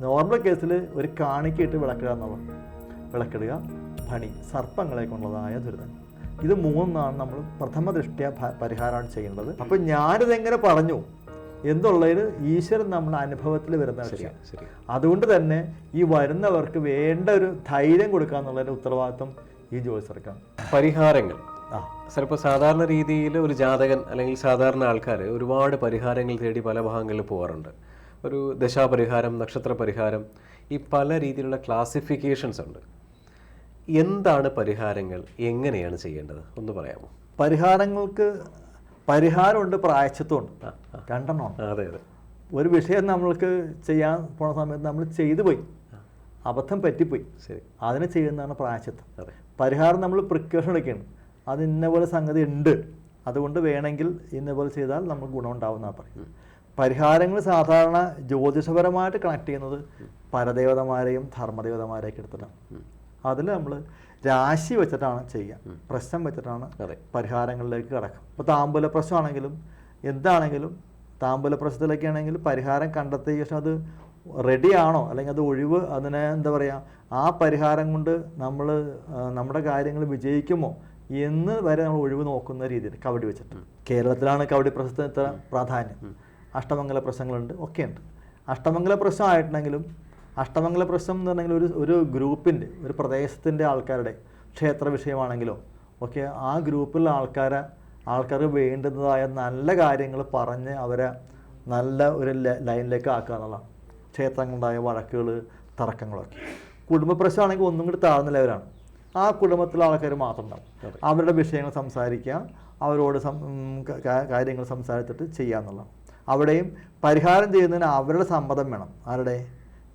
Normal കേസിൽ ഒരു കാണിക്കയിട്ട് വിളക്കിടുക എന്നുള്ളത് വിളക്കിടുക ഭണി സർപ്പങ്ങളെ കൊണ്ടുള്ളതായ ദുരിതം. ഇത് മൂന്നാണ് നമ്മൾ പ്രഥമ ദൃഷ്ടിയ പരിഹാരമാണ് ചെയ്യേണ്ടത്. അപ്പം ഞാനിതെങ്ങനെ പറഞ്ഞു? എന്നുള്ളതിൽ ഈശ്വരൻ നമ്മുടെ അനുഭവത്തിൽ വരുന്ന വിഷയം അതുകൊണ്ട് തന്നെ ഈ വരുന്നവർക്ക് വേണ്ട ഒരു ധൈര്യം കൊടുക്കുക എന്നുള്ളതിന്റെ ഉത്തരവാദിത്വം ഈ ജോലിസർക്കാണ് പരിഹാരങ്ങൾ. സർ ചിലപ്പോൾ സാധാരണ രീതിയിൽ ഒരു ജാതകൻ അല്ലെങ്കിൽ സാധാരണ ആൾക്കാർ ഒരുപാട് പരിഹാരങ്ങൾ തേടി പല ഭാഗങ്ങളിൽ പോകാറുണ്ട്. ഒരു ദശാപരിഹാരം നക്ഷത്ര പരിഹാരം ഈ പല രീതിയിലുള്ള ക്ലാസിഫിക്കേഷൻസ് ഉണ്ട്. എന്താണ് പരിഹാരങ്ങൾ? എങ്ങനെയാണ് ചെയ്യേണ്ടത്? ഒന്ന് പറയാമോ? പരിഹാരങ്ങൾക്ക് പരിഹാരമുണ്ട് പ്രായച്ചിത്വമുണ്ട്. രണ്ടെണ്ണം അതെ അതെ. ഒരു വിഷയം നമ്മൾക്ക് ചെയ്യാൻ പോണ സമയത്ത് നമ്മൾ ചെയ്തു പോയി അബദ്ധം പറ്റിപ്പോയി. ശരി. അതിനെ ചെയ്യുന്നതാണ് പ്രായച്ചിത്തം പരിഹാരം നമ്മൾ പ്രിക്കോഷൻ എടുക്കുകയാണ് അത് ഇന്ന പോലെ സംഗതി ഉണ്ട്. അതുകൊണ്ട് വേണമെങ്കിൽ ഇന്ന പോലെ ചെയ്താൽ നമുക്ക് ഗുണം ഉണ്ടാവുന്നതാണ് പറയും പരിഹാരങ്ങൾ സാധാരണ ജ്യോതിഷപരമായിട്ട് കണക്ട് ചെയ്യുന്നത് പരദേവതമാരെയും ധർമ്മദേവതമാരെയൊക്കെ എടുത്തിട്ടാണ്. അതിൽ നമ്മൾ രാശി വെച്ചിട്ടാണ് ചെയ്യുക. പ്രശ്നം വെച്ചിട്ടാണ് പരിഹാരങ്ങളിലേക്ക് കിടക്കുക. ഇപ്പോൾ താമ്പൂല പ്രശ്നമാണെങ്കിലും എന്താണെങ്കിലും താമ്പൂല പ്രശ്നത്തിലൊക്കെ ആണെങ്കിൽ പരിഹാരം കണ്ടെത്തിയ ശേഷം അത് റെഡിയാണോ അല്ലെങ്കിൽ അത് ഒഴിവ് അതിനെ എന്താ പറയുക ആ പരിഹാരം കൊണ്ട് നമ്മൾ നമ്മുടെ കാര്യങ്ങൾ വിജയിക്കുമോ എന്ന് വരെ നമ്മൾ ഒഴിവ് നോക്കുന്ന രീതിയിൽ കവടി വെച്ചിട്ട്. കേരളത്തിലാണ് കവടി പ്രശ്നത്തിന് ഇത്ര പ്രാധാന്യം. അഷ്ടമംഗല പ്രശ്നങ്ങളുണ്ട് ഒക്കെയുണ്ട്. അഷ്ടമംഗല പ്രശ്നമായിട്ടുണ്ടെങ്കിലും അഷ്ടമംഗല പ്രശ്നം എന്ന് പറഞ്ഞെങ്കിൽ ഒരു ഒരു ഗ്രൂപ്പിന്റെ ഒരു പ്രദേശത്തിന്റെ ആൾക്കാരുടെ ക്ഷേത്ര വിഷയമാണെങ്കിലോ ഒക്കെ ആ ഗ്രൂപ്പിലുള്ള ആൾക്കാരെ ആൾക്കാർക്ക് വേണ്ടുന്നതായ നല്ല കാര്യങ്ങൾ പറഞ്ഞ് അവരെ നല്ല ഒരു ലൈനിലേക്ക് ആക്കുക എന്നുള്ളതാണ്. ക്ഷേത്രങ്ങളുണ്ടായ വഴക്കുകൾ തർക്കങ്ങളൊക്കെ. കുടുംബ പ്രശ്നമാണെങ്കിൽ ഒന്നും കൂടി താഴ്ന്ന ലെവലാണ്. ആ കുടുംബത്തിലെ ആൾക്കാർ മാത്രം ഉണ്ടാവും. അവരുടെ വിഷയങ്ങൾ സംസാരിക്കുക അവരോട് കാര്യങ്ങൾ സംസാരിച്ചിട്ട് ചെയ്യുക എന്നുള്ളതാണ് അവിടെയും പരിഹാരം ചെയ്യുന്നതിന് അവരുടെ സമ്മതം വേണം. ആരുടെ?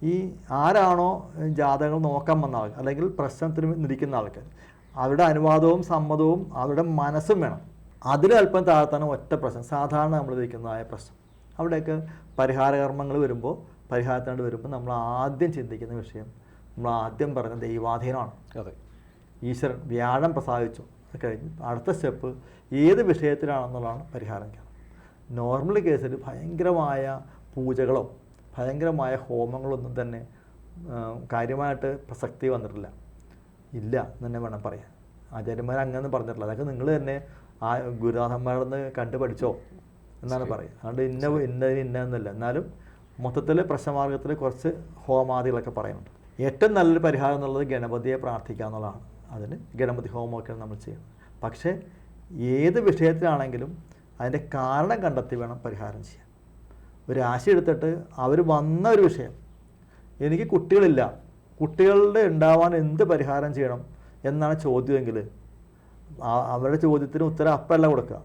ഈ ആരാണോ ജാതകങ്ങൾ നോക്കാൻ വന്ന ആൾക്കാർ അല്ലെങ്കിൽ പ്രശ്നത്തിന് നിൽക്കുന്ന ആൾക്കാർ. അവരുടെ അനുവാദവും സമ്മതവും അവരുടെ മനസ്സും വേണം. അതിലല്പം താഴ്ത്താണ് ഒറ്റ പ്രശ്നം സാധാരണ നമ്മൾ വയ്ക്കുന്നതായ പ്രശ്നം. അവിടെയൊക്കെ പരിഹാരകർമ്മങ്ങൾ വരുമ്പോൾ പരിഹാരത്തിനായിട്ട് വരുമ്പോൾ നമ്മൾ ആദ്യം ചിന്തിക്കുന്ന വിഷയം നമ്മൾ ആദ്യം പറഞ്ഞ ദൈവാധീനമാണ്. അതെ. ഈശ്വരൻ വ്യാഴം പ്രസാദിച്ചു. അത് കഴിഞ്ഞ് അടുത്ത സ്റ്റെപ്പ് ഏത് വിഷയത്തിലാണെന്നുള്ളതാണ് പരിഹാരം നോർമൽ കേസിൽ ഭയങ്കരമായ പൂജകളോ ഭയങ്കരമായ ഹോമങ്ങളൊന്നും തന്നെ കാര്യമായിട്ട് പ്രസക്തി വന്നിട്ടില്ല. ഇല്ല എന്ന് തന്നെ വേണം പറയാൻ. ആചാര്യന്മാർ അങ്ങനെ പറഞ്ഞിട്ടില്ല. അതൊക്കെ നിങ്ങൾ തന്നെ ആ ഗുരുനാഥന്മാരിൽ നിന്ന് കണ്ടു പഠിച്ചോ എന്നാണ് പറയുക. അതുകൊണ്ട് ഇന്ന ഇന്നതിന് എന്നല്ല. എന്നാലും മൊത്തത്തിൽ പ്രശ്നമാർഗത്തിൽ കുറച്ച് ഹോമാദികളൊക്കെ പറയുന്നുണ്ട്. ഏറ്റവും നല്ലൊരു പരിഹാരം എന്നുള്ളത് ഗണപതിയെ പ്രാർത്ഥിക്കുക എന്നുള്ളതാണ്. അതിന് ഗണപതി ഹോമമൊക്കെയാണ് നമ്മൾ ചെയ്യുന്നത്. പക്ഷേ ഏത് വിഷയത്തിലാണെങ്കിലും അതിന്റെ കാരണം കണ്ടെത്തി വേണം പരിഹാരം ചെയ്യാൻ. ഒരു ആശ എടുത്തിട്ട് അവർ വന്ന ഒരു വിഷയം എനിക്ക് കുട്ടികളില്ല കുട്ടികളുടെ ഉണ്ടാവാൻ എന്ത് പരിഹാരം ചെയ്യണം എന്നാണ് ചോദ്യമെങ്കിൽ അവരുടെ ചോദ്യത്തിന് ഉത്തരം അപ്പല്ല കൊടുക്കുക.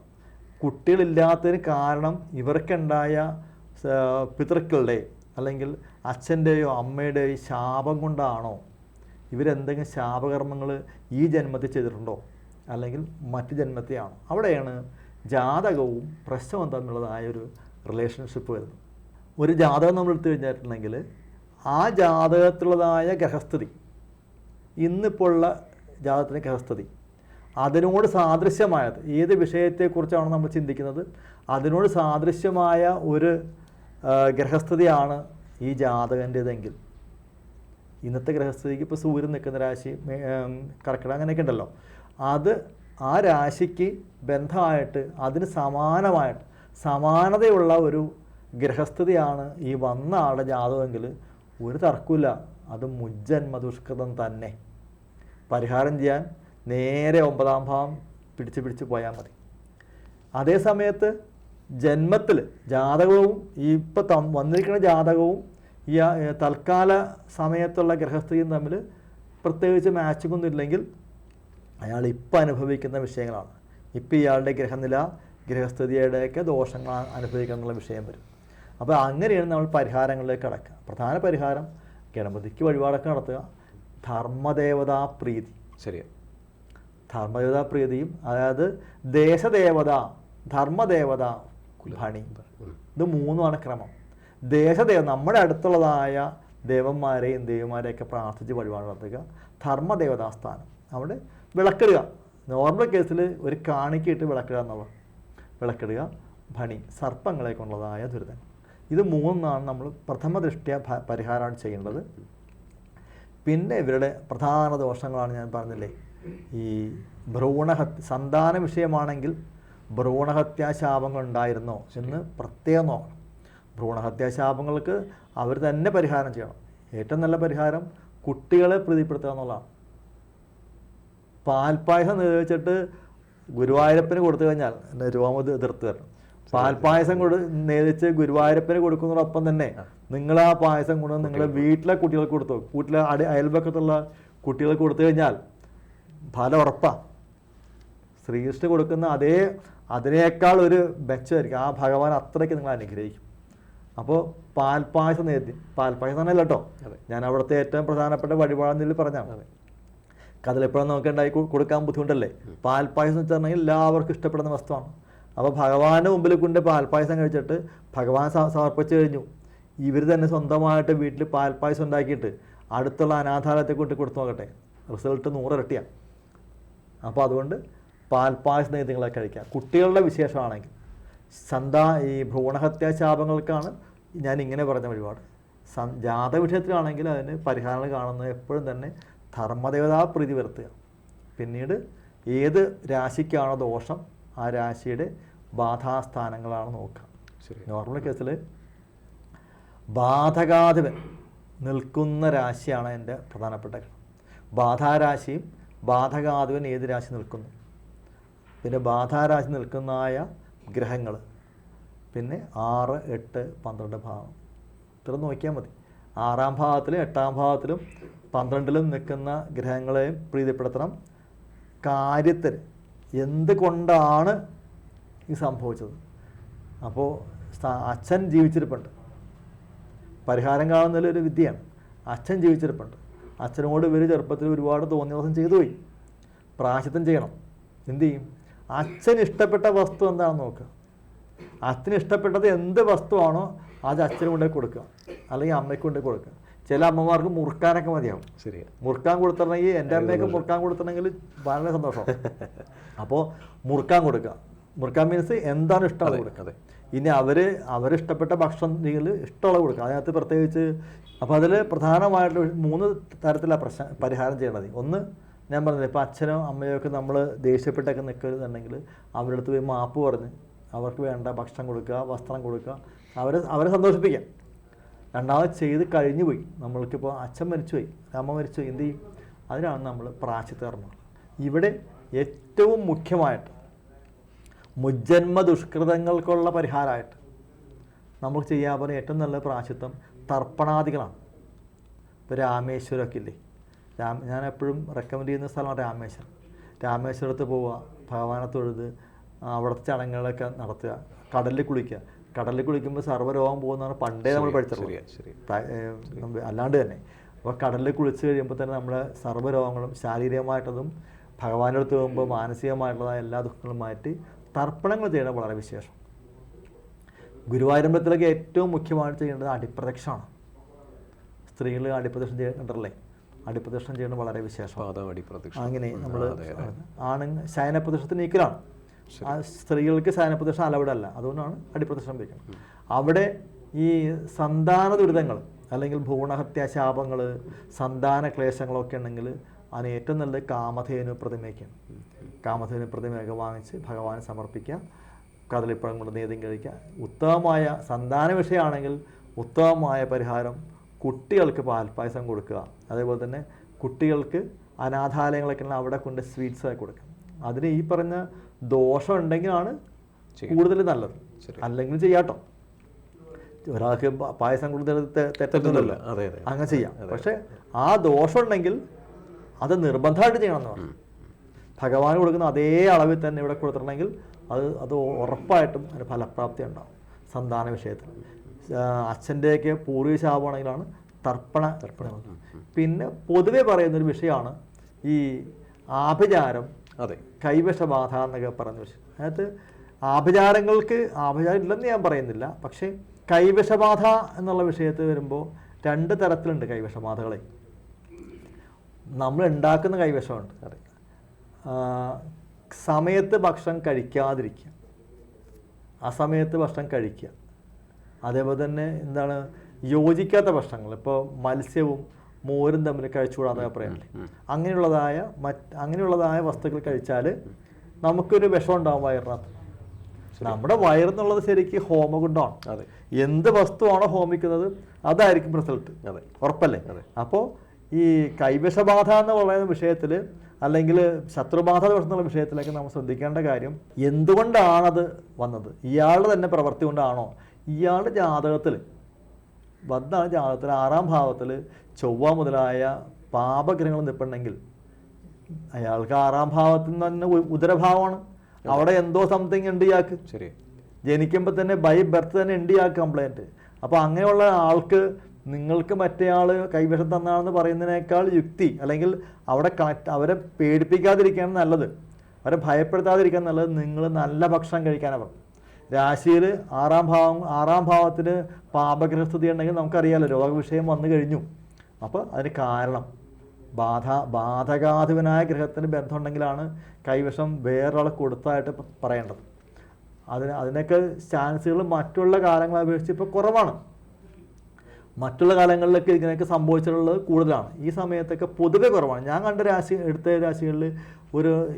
കുട്ടികളില്ലാത്തതിന് കാരണം ഇവർക്കുണ്ടായ പിതൃക്കളുടെ അല്ലെങ്കിൽ അച്ഛന്റെയോ അമ്മയുടെയോ ശാപം കൊണ്ടാണോ ഇവരെന്തെങ്കിലും ശാപകർമ്മങ്ങൾ ഈ ജന്മത്തിൽ ചെയ്തിട്ടുണ്ടോ? അല്ലെങ്കിൽ മറ്റ് ജന്മത്തെയാണോ? അവിടെയാണ് ജാതകവും പ്രശ്നവും തമ്മിലുള്ളതായ ഒരു റിലേഷൻഷിപ്പ് വരുന്നു. ഒരു ജാതകം നമ്മൾ എടുത്തു കഴിഞ്ഞിട്ടുണ്ടെങ്കിൽ ആ ജാതകത്തിലുള്ളതായ ഗ്രഹസ്ഥിതി ഇന്നിപ്പോൾ ഉള്ള ജാതകത്തിന്റെ ഗ്രഹസ്ഥിതി അതിനോട് സാദൃശ്യമായത് ഏത് വിഷയത്തെക്കുറിച്ചാണ് നമ്മൾ ചിന്തിക്കുന്നത് അതിനോട് സാദൃശ്യമായ ഒരു ഗ്രഹസ്ഥിതിയാണ് ഈ ജാതകന്റേതെങ്കിൽ. ഇന്നത്തെ ഗ്രഹസ്ഥിതിക്ക് ഇപ്പോൾ സൂര്യൻ നിൽക്കുന്ന രാശി കർക്കിടകം അങ്ങനെയൊക്കെ ഉണ്ടല്ലോ. അത് ആ രാശിക്ക് ബന്ധമായിട്ട് അതിന് സമാനമായിട്ട് സമാനതയുള്ള ഒരു ഗ്രഹസ്ഥിതിയാണ് ഈ വന്ന ആളുടെ ജാതകമെങ്കിൽ ഒരു തർക്കമില്ല അത് മുജ്ജന്മ ദുഷ്കൃതം തന്നെ. പരിഹാരം ചെയ്യാൻ നേരെ ഒമ്പതാം ഭാവം പിടിച്ച് പിടിച്ച് പോയാൽ മതി. അതേ സമയത്ത് ജന്മത്തിൽ ജാതകവും ഈ ഇപ്പോൾ വന്നിരിക്കുന്ന ജാതകവും ഈ തൽക്കാല സമയത്തുള്ള ഗ്രഹസ്ഥിതിയും തമ്മിൽ പ്രത്യേകിച്ച് മാച്ചിങ്ങൊന്നും ഇല്ലെങ്കിൽ അയാൾ ഇപ്പം അനുഭവിക്കുന്ന വിഷയങ്ങളാണ്. ഇപ്പം ഇയാളുടെ ഗ്രഹനില ഗ്രഹസ്ഥിതിയുടെയൊക്കെ ദോഷങ്ങൾ അനുഭവിക്കാനുള്ള വിഷയം വരും. അപ്പോൾ അങ്ങനെയാണ് നമ്മൾ പരിഹാരങ്ങളിലേക്ക് കടക്കുക. പ്രധാന പരിഹാരം ഗണപതിക്ക് വഴിപാടൊക്കെ നടത്തുക. ധർമ്മദേവതാ പ്രീതി. ശരിയാ. ധർമ്മദേവതാ പ്രീതിയും അതായത് ദേശദേവത ധർമ്മദേവത ഭണി. ഇത് മൂന്നുമാണ് ക്രമം. ദേശദേവ നമ്മുടെ അടുത്തുള്ളതായ ദേവന്മാരെയും ദേവിമാരെയൊക്കെ പ്രാർത്ഥിച്ച് വഴിപാട് നടത്തുക. ധർമ്മദേവതാ സ്ഥാനം. അവിടെ വിളക്കിടുക. നോർമൽ കേസിൽ ഒരു കാണിക്കിട്ട് വിളക്കിടുക എന്നുള്ളത്. വിളക്കിടുക ഭണി സർപ്പങ്ങളെ കൊണ്ടുള്ളതായ ദുരിതം. ഇത് മൂന്നാണ് നമ്മൾ പ്രഥമ ദൃഷ്ട്യ പരിഹാരമാണ് ചെയ്യേണ്ടത്. പിന്നെ ഇവരുടെ പ്രധാന ദോഷങ്ങളാണ് ഞാൻ പറഞ്ഞില്ലേ. ഈ ഭ്രൂണഹത്യ സന്താന വിഷയമാണെങ്കിൽ ഭ്രൂണഹത്യാശാപങ്ങൾ ഉണ്ടായിരുന്നോ എന്ന് പ്രത്യേകം നോക്കണം. ഭ്രൂണഹത്യാശാപങ്ങൾക്ക് അവർ തന്നെ പരിഹാരം ചെയ്യണം. ഏറ്റവും നല്ല പരിഹാരം കുട്ടികളെ പ്രീതിപ്പെടുത്തുക എന്നുള്ളതാണ്. പാൽപ്പായസം നിർവഹിച്ചിട്ട് ഗുരുവായൂരപ്പന് കൊടുത്തു കഴിഞ്ഞാൽ എന്റെ രോമത് എതിർത്ത് വരണം പാൽപ്പായസം കൊടു നേരിച്ച് ഗുരുവായൂരപ്പന് കൊടുക്കുന്നതോടൊപ്പം തന്നെ നിങ്ങൾ ആ പായസം കൊണ്ട് നിങ്ങളുടെ വീട്ടിലെ കുട്ടികൾക്ക് കൊടുത്തു വീട്ടിലെ അടി അയൽപക്കത്തുള്ള കുട്ടികൾക്ക് കൊടുത്തു കഴിഞ്ഞാൽ ഫലം ഉറപ്പാണ് ശ്രീകൃഷ്ണ കൊടുക്കുന്ന അതേ അതിനേക്കാൾ ഒരു മെച്ചമായിരിക്കും. ആ ഭഗവാൻ അത്രയ്ക്ക് നിങ്ങൾ അനുഗ്രഹിക്കും. അപ്പോൾ പാൽപ്പായസം നേതി പാൽപ്പായസം തന്നെ കേട്ടോ. അതെ. ഞാൻ അവിടുത്തെ ഏറ്റവും പ്രധാനപ്പെട്ട വഴിപാടെന്നിൽ പറഞ്ഞാണ് കതിലെപ്പോഴും നമുക്ക് ഉണ്ടായി കൊടുക്കാൻ ബുദ്ധിമുട്ടല്ലേ? പാൽപ്പായസം എന്ന് വെച്ചിട്ടുണ്ടെങ്കിൽ എല്ലാവർക്കും ഇഷ്ടപ്പെടുന്ന വസ്തുവാണ്. അപ്പോൾ ഭഗവാന്റെ മുമ്പിൽ കൊണ്ട് പാൽപ്പായസം കഴിച്ചിട്ട് ഭഗവാൻ സമർപ്പിച്ചു കഴിഞ്ഞു. ഇവർ തന്നെ സ്വന്തമായിട്ട് വീട്ടിൽ പാൽപ്പായസം ഉണ്ടാക്കിയിട്ട് അടുത്തുള്ള അനാഥാലയത്തെ കൊണ്ട് കൊടുത്തു നോക്കട്ടെ. റിസൾട്ട് നൂറിരട്ടിയാണ് അപ്പോൾ അതുകൊണ്ട് പാൽപ്പായസം നിങ്ങളെ കഴിക്കാം. കുട്ടികളുടെ വിശേഷമാണെങ്കിൽ സന്താ ഈ ഭ്രൂണഹത്യാ ശാപങ്ങൾക്കാണ് ഞാൻ ഇങ്ങനെ പറഞ്ഞ സ ജാത വിഷയത്തിലാണെങ്കിൽ അതിന് പരിഹാരങ്ങൾ കാണുന്നത് എപ്പോഴും തന്നെ ധർമ്മദേവതാ പ്രീതി വരുത്തുക. പിന്നീട് ഏത് രാശിക്കാണോ ദോഷം ആ രാശിയുടെ ബാധാസ്ഥാനങ്ങളാണ് നോക്കുക. ശരി. നോർമൽ കേസിൽ ബാധകാധിപൻ നിൽക്കുന്ന രാശിയാണ് എന്റെ പ്രധാനപ്പെട്ട ഘടകം ബാധാരാശിയും ബാധകാധിപൻ ഏത് രാശി നിൽക്കുന്നു? പിന്നെ ബാധാരാശി നിൽക്കുന്നതായ ഗ്രഹങ്ങൾ പിന്നെ ആറ് എട്ട് പന്ത്രണ്ട് ഭാഗം ഇത്ര നോക്കിയാൽ മതി. ആറാം ഭാവത്തിലും എട്ടാം ഭാവത്തിലും പന്ത്രണ്ടിലും നിൽക്കുന്ന ഗ്രഹങ്ങളെയും പ്രീതിപ്പെടുത്തണം. കാര്യത്തിൽ എന്തുകൊണ്ടാണ് ഈ സംഭവിച്ചത്? അപ്പോൾ അച്ഛൻ ജീവിച്ചിരിപ്പുണ്ട്. പരിഹാരം കാണുന്നതിൽ ഒരു വിദ്യയാണ്. അച്ഛൻ ജീവിച്ചിരിപ്പുണ്ട്. അച്ഛനോട് ഇവർ ചെറുപ്പത്തിൽ ഒരുപാട് തോന്നിയ ദിവസം ചെയ്തു പോയി. പ്രാശിത്തം ചെയ്യണം. എന്ത് ചെയ്യും? അച്ഛൻ ഇഷ്ടപ്പെട്ട വസ്തു എന്താണെന്ന് നോക്കുക. അച്ഛന് ഇഷ്ടപ്പെട്ടത് എന്ത് വസ്തുവാണോ അത് അച്ഛന് കൊണ്ടേ കൊടുക്കുക. അല്ലെങ്കിൽ അമ്മയ്ക്ക് കൊണ്ടേ കൊടുക്കുക. ചില അമ്മമാർക്ക് മുറുക്കാനൊക്കെ മതിയാവും. ശരി മുറുക്കാൻ കൊടുത്തിട്ടുണ്ടെങ്കിൽ എന്റെ അമ്മയൊക്കെ മുറുക്കാൻ കൊടുത്തിട്ടുണ്ടെങ്കിൽ വളരെ സന്തോഷം. അപ്പോൾ മുറുക്കാൻ കൊടുക്കുക. മുറുക്കാൻ മീൻസ് എന്താണ് ഇഷ്ടമുള്ളത് കൊടുക്കുന്നത് കൊടുക്കുക. ഇനി അവർ അവരിഷ്ടപ്പെട്ട ഭക്ഷണം നിങ്ങൾ ഇഷ്ടമുള്ളത് കൊടുക്കുക. അതിനകത്ത് പ്രത്യേകിച്ച് അപ്പോൾ അതിൽ പ്രധാനമായിട്ട് മൂന്ന് തരത്തിലാണ് പ്രശ്നം പരിഹാരം ചെയ്യേണ്ടത് ഒന്ന് ഞാൻ പറഞ്ഞത് ഇപ്പോൾ അച്ഛനോ അമ്മയോ ഒക്കെ നമ്മൾ ദേഷ്യപ്പെട്ടൊക്കെ നിൽക്കരുതെന്നുണ്ടെങ്കിൽ അവരുടെ അടുത്ത് പോയി മാപ്പ് പറഞ്ഞ് അവർക്ക് വേണ്ട ഭക്ഷണം കൊടുക്കുക വസ്ത്രം കൊടുക്കുക അവരെ അവരെ സന്തോഷിപ്പിക്കാം രണ്ടാമത് ചെയ്ത് കഴിഞ്ഞു പോയി നമ്മൾക്കിപ്പോൾ അച്ഛൻ മരിച്ചുപോയി. അമ്മ മരിച്ചുപോയി. എന്ത് ചെയ്യും? അതിനാണ് നമ്മൾ പ്രാച്ചിത്തർമ്മം ഇവിടെ ഏറ്റവും മുഖ്യമായിട്ട് മുജ്ജന്മ ദുഷ്കൃതങ്ങൾക്കുള്ള പരിഹാരമായിട്ട് നമ്മൾ ചെയ്യാൻ പറഞ്ഞ ഏറ്റവും നല്ല പ്രാശിത്വം തർപ്പണാദികളാണ്. ഇപ്പോൾ രാമേശ്വരമൊക്കെ ഇല്ലേ? രാമ ഞാൻ എപ്പോഴും റെക്കമെൻഡ് ചെയ്യുന്ന സ്ഥലമാണ് രാമേശ്വരം. രാമേശ്വരത്ത് പോവുക ഭഗവാനെ തൊഴുത് അവിടുത്തെ ചടങ്ങുകളൊക്കെ നടത്തുക കടലിൽ കുളിക്കുക. കടലിൽ കുളിക്കുമ്പോൾ സർവരോഗം പോകുന്നതാണ് പണ്ടേ നമ്മൾ പഠിച്ചിട്ടുള്ളത്. അല്ലാണ്ട് തന്നെ. അപ്പോൾ കടലിൽ കുളിച്ച് കഴിയുമ്പോൾ തന്നെ നമ്മുടെ സർവരോഗങ്ങളും ശാരീരികമായിട്ടതും ഭഗവാന്റെ അടുത്ത് പോകുമ്പോൾ മാനസികമായിട്ടുള്ളതായ എല്ലാ ദുഃഖങ്ങളും മാറ്റി തർപ്പണങ്ങൾ ചെയ്യണം വളരെ വിശേഷം. ഗുരുവായൂരമ്പലത്തിലൊക്കെ ഏറ്റവും മുഖ്യമായിട്ട് ചെയ്യേണ്ടത് അടിപ്രദക്ഷമാണ് സ്ത്രീകൾ അടിപ്രദക്ഷം ചെയ്യണ്ടല്ലേ അടിപ്രദക്ഷണം ചെയ്യുന്നത് വളരെ വിശേഷം. അങ്ങനെ നമ്മൾ. ആണ് ശയനപ്രദക്ഷത്തിന് ഈക്വലാണ് ആ സ്ത്രീകൾക്ക് ശയനപ്രദക്ഷം അലവിടെ അല്ല അതുകൊണ്ടാണ് അടിപ്രദക്ഷിണം വയ്ക്കുന്നത് അവിടെ ഈ സന്താന ദുരിതങ്ങൾ അല്ലെങ്കിൽ ഭൂണഹത്യാശാപങ്ങൾ സന്താന ക്ലേശങ്ങളൊക്കെ ഉണ്ടെങ്കിൽ അതിന് ഏറ്റവും നല്ലത് കാമധേനു പ്രതിമയ്ക്കാണ് കാമധേനു പ്രതിമയൊക്കെ വാങ്ങിച്ച് ഭഗവാൻ സമർപ്പിക്കുക കദളിപ്പഴം കൊണ്ട് നേദ്യം കഴിക്കുക. ഉത്തമമായ സന്താന വിഷയമാണെങ്കിൽ ഉത്തമമായ പരിഹാരം കുട്ടികൾക്ക് പാൽപ്പായസം കൊടുക്കുക. അതേപോലെ തന്നെ കുട്ടികൾക്ക് അനാഥാലയങ്ങളൊക്കെ ഉണ്ടെങ്കിൽ അവിടെ കൊണ്ട് സ്വീറ്റ്സ് കൊടുക്കുക. അതിന് ഈ പറഞ്ഞ ദോഷം ഉണ്ടെങ്കിലാണ് കൂടുതൽ നല്ലത്. അല്ലെങ്കിൽ ചെയ്യാട്ടോ. ഒരാൾക്ക് പായസം കൂടുതൽ തെറ്റൊന്നുമില്ല. അങ്ങനെ ചെയ്യാം. പക്ഷെ ആ ദോഷം ഉണ്ടെങ്കിൽ അത് നിർബന്ധമായിട്ട് ചെയ്യണം എന്ന് പറഞ്ഞു ഭഗവാൻ കൊടുക്കുന്ന അതേ അളവിൽ തന്നെ ഇവിടെ കൊടുത്തിട്ടുണ്ടെങ്കിൽ അത് അത് ഉറപ്പായിട്ടും അതിന് ഫലപ്രാപ്തി ഉണ്ടാവും. സന്താന വിഷയത്തിൽ. അച്ഛന്റെയൊക്കെ പൂർവ ശാപമാണെങ്കിലാണ് തർപ്പണ തർപ്പണം. പിന്നെ പൊതുവെ പറയുന്നൊരു വിഷയമാണ് ഈ ആഭിചാരം അതെ. കൈവശബാധ എന്നൊക്കെ പറഞ്ഞു വെച്ചു. അതായത് ആഭിചാരങ്ങൾക്ക് ആഭിചാരം ഇല്ലെന്ന് ഞാൻ പറയുന്നില്ല. പക്ഷേ കൈവശബാധ എന്നുള്ള വിഷയത്തിൽ വരുമ്പോൾ രണ്ട് തരത്തിലുണ്ട് കൈവശബാധകളെ. നമ്മൾ ഉണ്ടാക്കുന്ന കൈവശമുണ്ട്. അതെ. സമയത്ത് ഭക്ഷണം കഴിക്കാതിരിക്കുക. ആ അസമയത്ത് ഭക്ഷണം കഴിക്കുക. അതേപോലെ തന്നെ എന്താണ് യോജിക്കാത്ത ഭക്ഷണങ്ങൾ. ഇപ്പോൾ മത്സ്യവും മോരും തമ്മിൽ കഴിച്ചുകൂടാന്നൊക്കെ പറയാം. അങ്ങനെയുള്ളതായ മറ്റ് അങ്ങനെയുള്ളതായ വസ്തുക്കൾ കഴിച്ചാൽ നമുക്കൊരു വിഷം ഉണ്ടാവും വയറിനകത്ത്. നമ്മുടെ വയറെന്നുള്ളത് ശരിക്കും ഹോമകുണ്ടമാണ് അതെ. എന്ത് വസ്തുവാണോ ഹോമിക്കുന്നത് അതായിരിക്കും റിസൾട്ട്. അതെ. ഉറപ്പല്ലേ? അതെ. അപ്പോൾ ഈ കൈവിഷബാധ എന്ന് പറയുന്ന വിഷയത്തിൽ അല്ലെങ്കിൽ ശത്രുബാധ എന്നുള്ള വിഷയത്തിലേക്ക് നമ്മൾ ശ്രദ്ധിക്കേണ്ട കാര്യം എന്തുകൊണ്ടാണത് വന്നത്? ഇയാളുടെ തന്നെ പ്രവൃത്തി കൊണ്ടാണോ? ഇയാളുടെ ജാതകത്തിൽ ബദ്ധാണ് ജാതകത്തിൽ ആറാം ഭാവത്തിൽ ചൊവ്വ മുതലായ പാപഗ്രഹങ്ങൾ നിൽപ്പുണ്ടെങ്കിൽ അയാൾക്ക് ആറാം ഭാവത്തിൽ നിന്ന് തന്നെ ഉദരഭാവമാണ്. അവിടെ എന്തോ സംതിങ് ഉണ്ട് ഇയാൾക്ക്. ശരി. ജനിക്കുമ്പോൾ തന്നെ ബൈ ബർത്ത് തന്നെ ഉണ്ട് ഇയാൾക്ക് കംപ്ലൈന്റ് അപ്പോൾ അങ്ങനെയുള്ള ആൾക്ക് നിങ്ങൾക്ക് മറ്റേ ആൾ കൈവിഷം തന്നാണെന്ന് പറയുന്നതിനേക്കാൾ യുക്തി അല്ലെങ്കിൽ അവിടെ കണക്ട് അവരെ പേടിപ്പിക്കാതിരിക്കാൻ നല്ലത്. അവരെ ഭയപ്പെടുത്താതിരിക്കാൻ നല്ലത്. നിങ്ങൾ നല്ല ഭക്ഷണം കഴിക്കാനാണ് രാശിയിൽ ആറാം ഭാവം ആറാം ഭാവത്തിന് പാപഗ്രഹസ്ഥിതി ഉണ്ടെങ്കിൽ നമുക്കറിയാലോ രോഗവിഷയം വന്നു കഴിഞ്ഞു. അപ്പോൾ അതിന് കാരണം ബാധ ബാധകാധിപനായ ഗ്രഹത്തിന് ബന്ധമുണ്ടെങ്കിലാണ് കൈവശം വേറൊരാളെ കൊടുത്തായിട്ട് പറയേണ്ടത്. അതിന് അതിനൊക്കെ ചാൻസുകൾ മറ്റുള്ള കാലങ്ങളെ അപേക്ഷിച്ച് ഇപ്പോൾ കുറവാണ്. മറ്റുള്ള കാലങ്ങളിലൊക്കെ ഇങ്ങനെയൊക്കെ സംഭവിച്ചിട്ടുള്ളത് കൂടുതലാണ്. ഈ സമയത്തൊക്കെ പൊതുവെ കുറവാണ്. ഞാൻ കണ്ട രാശി എടുത്ത രാശികളിൽ ഒരു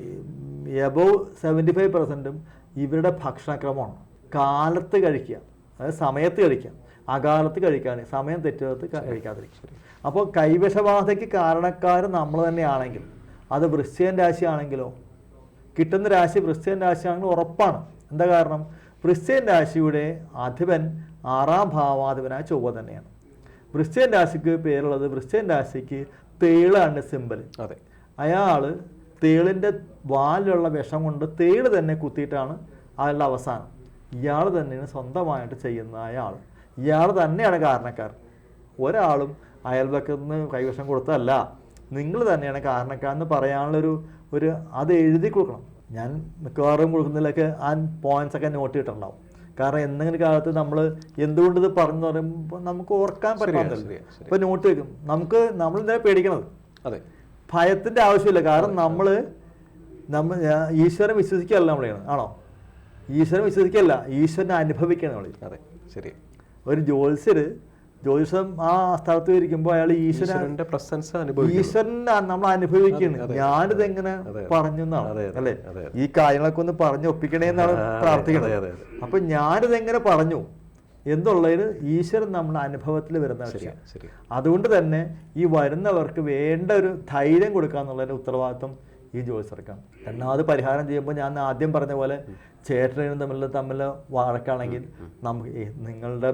എബവ് സെവന്റി ഫൈവ് പെർസെന്റും ഇവരുടെ ഭക്ഷണക്രമമാണ്. കാലത്ത് കഴിക്കുക. അതായത് സമയത്ത് കഴിക്കുക. അകാലത്ത് കഴിക്കാൻ സമയം തെറ്റിടത്ത് കഴിക്കാതിരിക്കുക. അപ്പോൾ കൈവശബാധയ്ക്ക് കാരണക്കാർ നമ്മൾ തന്നെയാണെങ്കിൽ അത് വൃശ്ചികൻ രാശിയാണെങ്കിലോ കിട്ടുന്ന രാശി വൃശ്ചികൻ രാശിയാണെങ്കിൽ ഉറപ്പാണ്. എന്താ കാരണം? വൃശ്ചികൻ രാശിയുടെ അധിപൻ ആറാം ഭാവാധിപനായ ചൊവ്വ തന്നെയാണ്. വൃശ്ചികൻ രാശിക്ക് പേരുള്ളത് വൃശ്ചികൻ രാശിക്ക് തേളാണ് സിമ്പൽ അതെ. അയാൾ തേളിന്റെ വാലിലുള്ള വിഷം കൊണ്ട് തേൾ തന്നെ കുത്തിയിട്ടാണ് അയാളുടെ അവസാനം. ഇയാൾ തന്നെയാണ് സ്വന്തമായിട്ട് ചെയ്യുന്ന അയാൾ. ഇയാൾ തന്നെയാണ് കാരണക്കാരൻ ഒരാളും അയൽവക്കത്ത് കൈവശം കൊടുത്തതല്ല. നിങ്ങൾ തന്നെയാണ് കാരണക്കാരെന്ന് പറയാനുള്ളൊരു ഒരു അത് എഴുതി കൊടുക്കണം. ഞാൻ മിക്കവാറും കൊടുക്കുന്നതിലൊക്കെ ആ പോയിന്റ്സ് ഒക്കെ നോട്ട് ചെയ്തിട്ടുണ്ടാവും. കാരണം എന്തെങ്കിലും കാലത്ത് നമ്മൾ എന്തുകൊണ്ട് ഇത് പറഞ്ഞു പറയുമ്പോൾ നമുക്ക് ഓർക്കാൻ പറ്റില്ല. ശരിയാ. നോട്ട് വെക്കും നമുക്ക് നമ്മൾ എന്തിനാ പേടിക്കണത്? അതെ. ഭയത്തിന്റെ ആവശ്യമില്ല. കാരണം നമ്മൾ നമ്മൾ ഈശ്വരൻ വിശ്വസിക്കുകയല്ല നമ്മൾ ചെയ്യണം ആണോ? ഈശ്വരൻ വിശ്വസിക്കുകയല്ല. ഈശ്വരനെ അനുഭവിക്കണം നമ്മൾ അതെ ശരി. ഒരു ജ്യോത്സ്യർ ജ്യോതിഷം ആ സ്ഥലത്ത് ഇരിക്കുമ്പോൾ അയാൾ ഈശ്വരന്റെ പ്രസൻസ് ഈശ്വരൻ നമ്മൾ അനുഭവിക്കുന്നു. ഞാനിത് എങ്ങനെ പറഞ്ഞു എന്നാണ്. അല്ലേ. ഈ കാര്യങ്ങളൊക്കെ ഒന്ന് പറഞ്ഞു ഒപ്പിക്കണേ എന്നാണ് പ്രാർത്ഥിക്കുന്നത്. അപ്പൊ ഞാനിത് എങ്ങനെ പറഞ്ഞു? എന്നുള്ളതിന് ഈശ്വരൻ നമ്മുടെ അനുഭവത്തിൽ വരുന്ന വിഷയം അതുകൊണ്ട് തന്നെ ഈ വരുന്നവർക്ക് വേണ്ട ഒരു ധൈര്യം കൊടുക്കുക എന്നുള്ളതിന്റെ ഉത്തരവാദിത്വം ഈ ജ്യോതിഷർക്കാണ്. രണ്ടാമത് പരിഹാരം ചെയ്യുമ്പോൾ ഞാൻ ആദ്യം പറഞ്ഞ പോലെ ചേട്ടനും തമ്മിൽ തമ്മിൽ വഴക്കാണെങ്കിൽ നമുക്ക് നിങ്ങളുടെ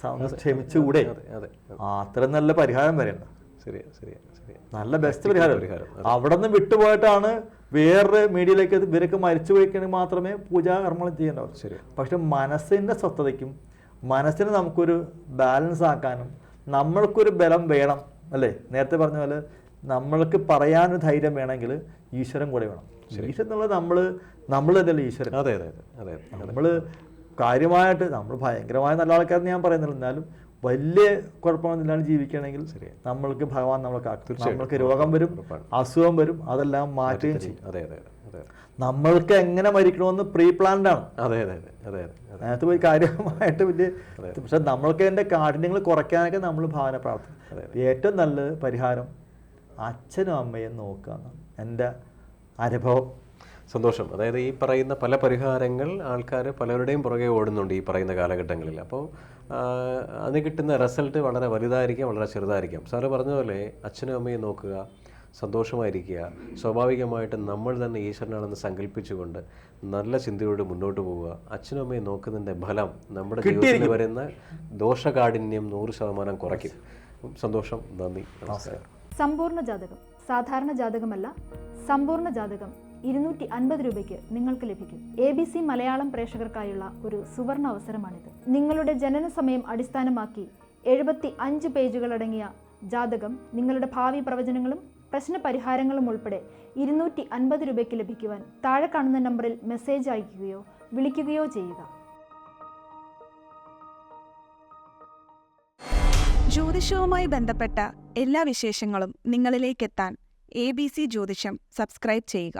സ- ഒന്ന് ക്ഷമിച്ചുകൂടെ അതെ അതെ അതെ. അത്ര നല്ല പരിഹാരം വരേണ്ട. ശരിയാ ശരിയാ ശരിയാ. നല്ല ബെസ്റ്റ് പരിഹാരം. പരിഹാരം, അവിടെ നിന്ന് വിട്ടുപോയിട്ടാണ് വേറൊരു മീഡിയയിലേക്ക് ഇവരൊക്കെ മരിച്ചു പോയിക്കണമെങ്കിൽ മാത്രമേ പൂജാ കർമ്മങ്ങൾ ചെയ്യേണ്ടത് ശരി. പക്ഷെ മനസ്സിന്റെ സ്വസ്ഥതയ്ക്കും മനസ്സിന് നമുക്കൊരു ബാലൻസ് ആക്കാനും നമ്മൾക്കൊരു ബലം വേണം അല്ലേ? നേരത്തെ പറഞ്ഞ പോലെ നമ്മൾക്ക് പറയാനൊരു ധൈര്യം വേണമെങ്കിൽ ഈശ്വരൻ കൂടെ വേണം. ഈശ്വരൻ എന്നുള്ളത് നമ്മൾ നമ്മൾ തന്നെയല്ലേ ഈശ്വരൻ. അതെ അതെ അതെ നമ്മൾ കാര്യമായിട്ട് നമ്മൾ ഭയങ്കരമായ നല്ല ആൾക്കാരെന്ന് ഞാൻ പറയുന്നില്ല. എന്നാലും വലിയ കുഴപ്പമൊന്നുമില്ലാണ്ട് ജീവിക്കുകയാണെങ്കിൽ നമ്മൾക്ക് ഭഗവാൻ നമ്മളെ കാക്കും നമ്മൾക്ക് രോഗം വരും അസുഖം വരും അതെല്ലാം മാറ്റുകയും ചെയ്യും. അതെ അതെ നമ്മൾക്ക് എങ്ങനെ മരിക്കണമെന്ന് പ്രീ പ്ലാൻഡ് ആണ്. അതെ അതെ അതെ അതെ അതെ. അതെ അതിനകത്ത് പോയി കാര്യമായിട്ട് വലിയ പക്ഷെ നമ്മൾക്ക് എന്റെ കാഠിന്യങ്ങൾ കുറയ്ക്കാനൊക്കെ നമ്മൾ ഭാവന പ്രാർത്ഥന ഏറ്റവും നല്ല പരിഹാരം അച്ഛനും അമ്മയും നോക്കുക എന്നാണ്. എന്റെ അനുഭവം. സന്തോഷം. അതായത് ഈ പറയുന്ന പല പരിഹാരങ്ങൾ ആൾക്കാർ പലരുടെയും പുറകെ ഓടുന്നുണ്ട് ഈ പറയുന്ന കാലഘട്ടങ്ങളിൽ. അപ്പോൾ അത് കിട്ടുന്ന റിസൾട്ട് വളരെ വലുതായിരിക്കാം വളരെ ചെറുതായിരിക്കാം. സാറ് പറഞ്ഞതുപോലെ പോലെ അച്ഛനും അമ്മയും നോക്കുക സന്തോഷമായിരിക്കുക. സ്വാഭാവികമായിട്ടും നമ്മൾ തന്നെ ഈശ്വരനാണെന്ന് സങ്കല്പിച്ചുകൊണ്ട് നല്ല ചിന്തയോട് മുന്നോട്ട് പോവുക. അച്ഛനും അമ്മയും നോക്കുന്നതിന്റെ ഫലം നമ്മുടെ ജീവിതത്തിൽ വരുന്ന ദോഷകാഠിന്യം നൂറ് ശതമാനം കുറയ്ക്കും. സന്തോഷം. നന്ദി. നമസ്കാരം. സമ്പൂർണ ജാതകം. സാധാരണ ജാതകമല്ല സമ്പൂർണ ജാതകം. ഇരുന്നൂറ്റി അൻപത് രൂപയ്ക്ക് നിങ്ങൾക്ക് ലഭിക്കും. എ ബി സി മലയാളം പ്രേക്ഷകർക്കായുള്ള ഒരു സുവർണ അവസരമാണിത്. നിങ്ങളുടെ ജനന സമയം അടിസ്ഥാനമാക്കി എഴുപത്തി അഞ്ച് പേജുകളടങ്ങിയ ജാതകം നിങ്ങളുടെ ഭാവി പ്രവചനങ്ങളും പ്രശ്ന പരിഹാരങ്ങളും ഉൾപ്പെടെ ഇരുന്നൂറ്റി അൻപത് രൂപയ്ക്ക് ലഭിക്കുവാൻ താഴെ കാണുന്ന നമ്പറിൽ മെസ്സേജ് അയക്കുകയോ വിളിക്കുകയോ ചെയ്യുക. ജ്യോതിഷവുമായി ബന്ധപ്പെട്ട എല്ലാ വിശേഷങ്ങളും നിങ്ങളിലേക്കെത്താൻ എ ബി സി ജ്യോതിഷം സബ്സ്ക്രൈബ് ചെയ്യുക.